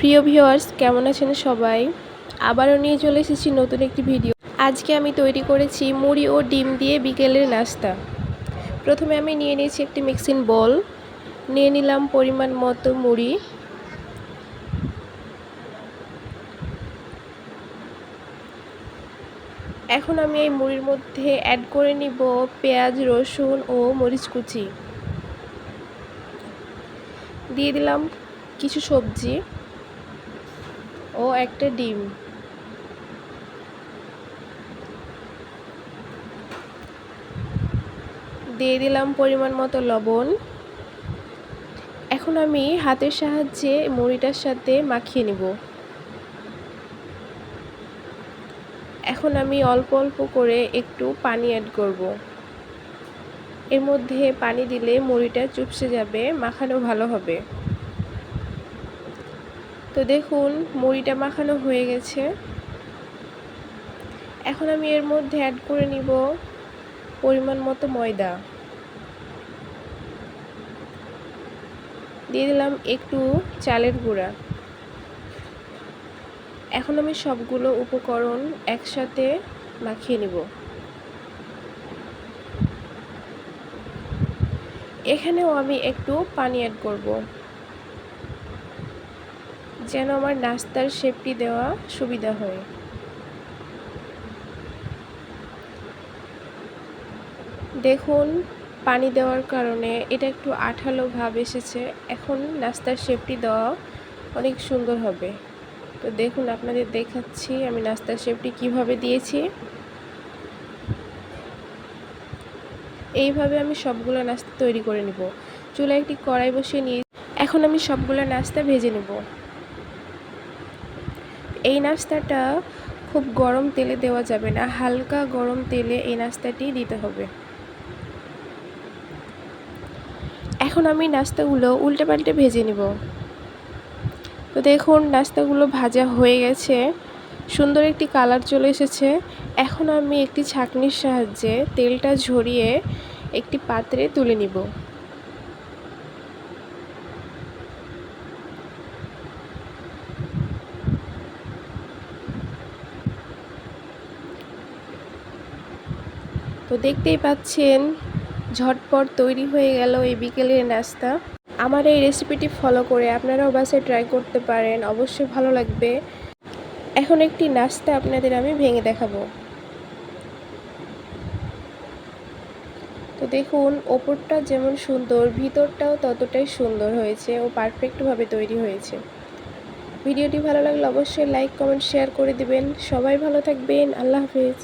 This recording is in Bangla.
প্রিয় ভিউয়ার্স, কেমন আছেন সবাই? আবারও নিয়ে চলে এসেছি নতুন একটি ভিডিও। আজকে আমি তৈরি করেছি মুড়ি ও ডিম দিয়ে বিকেলের নাস্তা। প্রথমে আমি নিয়ে নিয়েছি একটি মিক্সিং বল। নিয়ে নিলাম পরিমাণ মতো মুড়ি। এখন আমি এই মুড়ির মধ্যে অ্যাড করে নিব পেঁয়াজ, রসুন ও মরিচ কুচি। দিয়ে দিলাম কিছু সবজি। ও একটা ডিম। দিয়ে দিলাম পরিমাণ মতো লবণ। এখন আমি হাতের সাহায্যে মুড়িটার সাথে মাখিয়ে নিব। এখন আমি অল্প অল্প করে একটু পানি অ্যাড করব। এর মধ্যে পানি দিলে মুড়িটা চুপসে যাবে, মাখানো ভালো হবে। তো দেখুন, মুড়িটা মাখানো হয়ে গেছে। এখন আমি এর মধ্যে অ্যাড করে নিব পরিমাণ মতো ময়দা। দিয়ে দিলাম একটু চালের গুঁড়া। এখন আমি সবগুলো উপকরণ একসাথে মাখিয়ে নেব। এখানেও আমি একটু পানি অ্যাড করব। যেন আমার নাস্তার শেপটি দেওয়া সুবিধা হয়। দেখুন, পানি দেওয়ার কারণে এটা একটু আঠালো ভাব এসেছে। এখন নাস্তার শেপটি দেওয়া অনেক সুন্দর হবে। তো দেখুন, আপনাদের দেখাচ্ছি আমি নাস্তার শেপটি কীভাবে দিয়েছি। এইভাবে আমি সবগুলো নাস্তা তৈরি করে নেব। চুলায় একটি কড়াই বসিয়ে নিয়ে এখন আমি সবগুলো নাস্তা ভেজে নেব। এই নাস্তাটা খুব গরম তেলে দেওয়া যাবে না, হালকা গরম তেলে এই নাস্তাটি দিতে হবে। এখন আমি নাস্তাগুলো উল্টে পাল্টে ভেজে নেব। তো দেখুন, নাস্তাগুলো ভাজা হয়ে গেছে। সুন্দর একটি কালার চলে এসেছে। এখন আমি একটি ছাঁকনির সাহায্যে তেলটা ঝরিয়ে একটি পাত্রে তুলে নিব। তো দেখতেই পাচ্ছেন, ঝটপট তৈরি হয়ে গেল এই বিকেলের নাস্তা। আমার এই রেসিপিটি ফলো করে আপনারাও বাসে ট্রাই করতে পারেন, অবশ্যই ভালো লাগবে। এখন একটি নাস্তা আপনাদের আমি ভেঙে দেখাবো। তো দেখুন, ওপরটা যেমন সুন্দর, ভিতরটাও ততটাই সুন্দর হয়েছে ও পারফেক্টভাবে তৈরি হয়েছে। ভিডিওটি ভালো লাগলে অবশ্যই লাইক কমেন্ট শেয়ার করে দিবেন। সবাই ভালো থাকবেন, আল্লাহ হাফিজ।